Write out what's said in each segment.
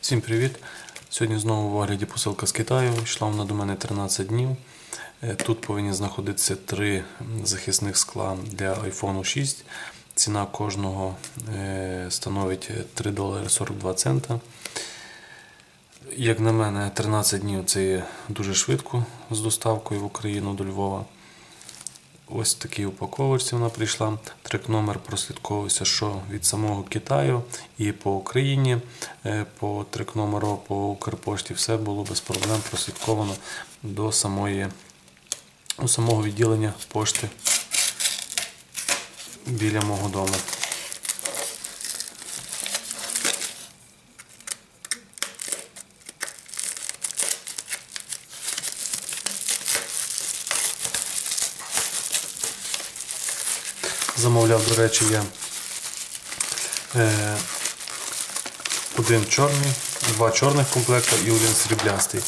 Всім привіт! Сьогодні знову в огляді посилка з Китаю. Йшла вона до мене 13 днів. Е, Тут повинні знаходитися три захисних скла для iPhone 6. Ціна кожного е, становить 3 долари 42 цента. Як на мене, 13 днів це є дуже швидко з доставкою в Україну до Львова. Ось в такій упаковочці вона прийшла. Трек номер прослідковувався, що від самого Китаю і по Україні. Е, По трек номеру по Укрпошті все було без проблем прослідковано до самої, до самого відділення пошти біля мого дому. Замовляв, до речі, я е, один чорний, два чорних комплекта і один сріблястий.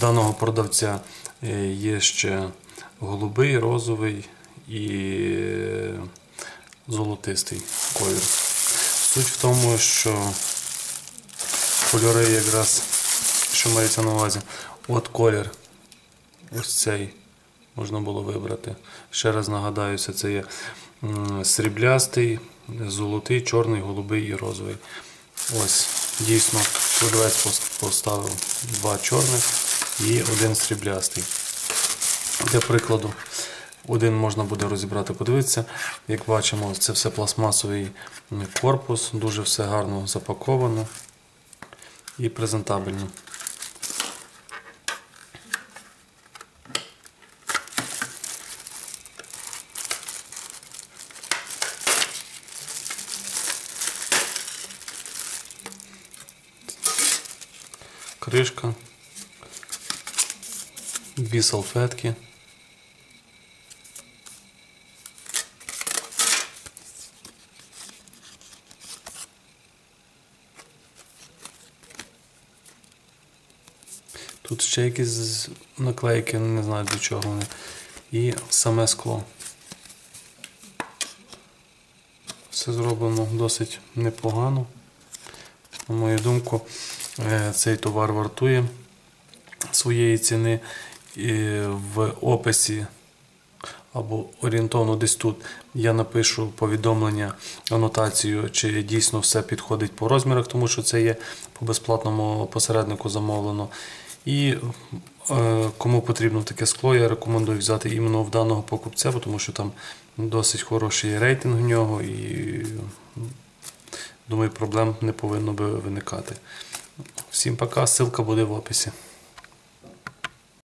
Даного продавця е, є ще голубий, розовий і е, золотистий колір. Суть в тому, що кольори якраз, що мається на увазі, от колір, ось цей можна було вибрати. Ще раз нагадаюся, це є сріблястий, золотий, чорний, голубий і розовий. Ось, дійсно, продавець поставив два чорних і один сріблястий. Для прикладу, один можна буде розібрати, подивитися. Як бачимо, це все пластмасовий корпус, дуже все гарно запаковано і презентабельно. Кришка, дві салфетки. Тут ще якісь наклейки, не знаю для чого вони. І саме скло. Все зроблено досить непогано. На мою думку, цей товар вартує своєї ціни. І в описі або орієнтовно десь тут я напишу повідомлення, анотацію, чи дійсно все підходить по розмірах, тому що це є по безплатному посереднику замовлено. І е, кому потрібно таке скло, я рекомендую взяти іменно в даного покупця, тому що там досить хороший рейтинг в нього і думаю, проблем не повинно би виникати. Всім пока, ссылка буде в описі.